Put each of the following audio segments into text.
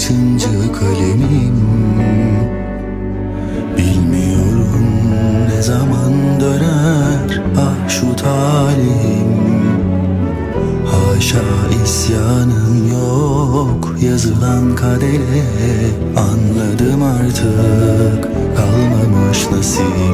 kaçıncı kalemim? Bilmiyorum ne zaman döner ah şu talim. Haşa isyanım yok yazılan kadere. Anladım artık kalmamış nasibim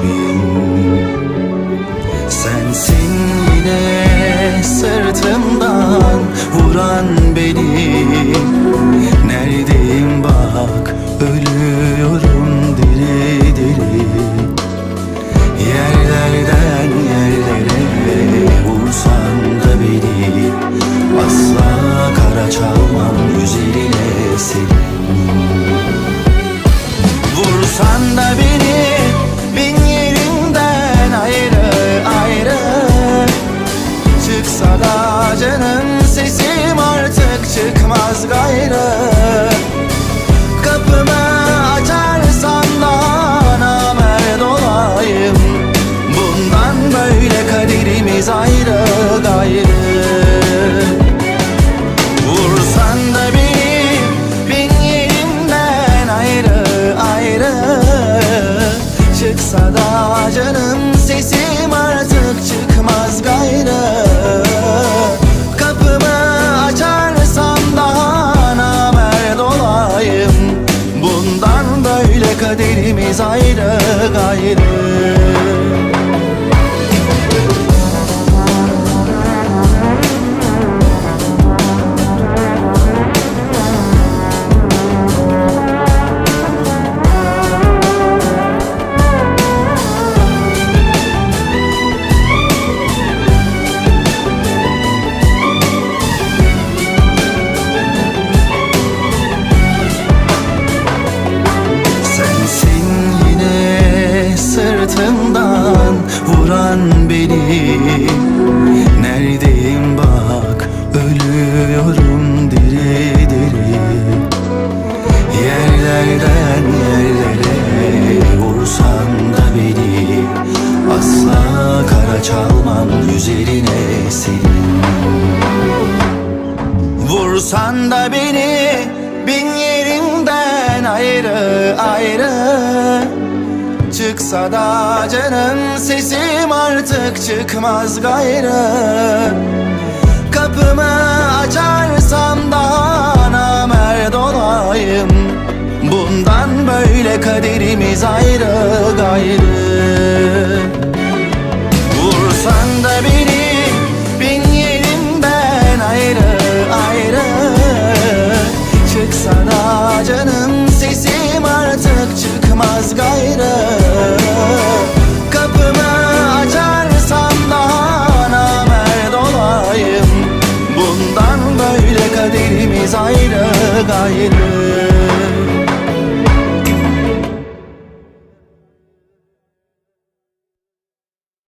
da canım sesim artık çıkmaz gayrı. Kapımı açarsan daha namerd olayım Bundan böyle kaderimiz ayrı gayrı sırtımdan vuran beni. Neredeyim bak ölüyorum diri diri. Yerlerden yerlere vursan da beni. Asla kara çalmam üzerine senin Vursan da beni bin yerimden ayrı ayrı Çıksa da canım sesim artık çıkmaz gayrı. Kapımı açarsam daha namerd olayım. Bundan böyle kaderimiz ayrı gayrı. Vursan da beni bin yerimden ayrı ayrı. Çıksa da canım sesim artık çıkmaz gayrı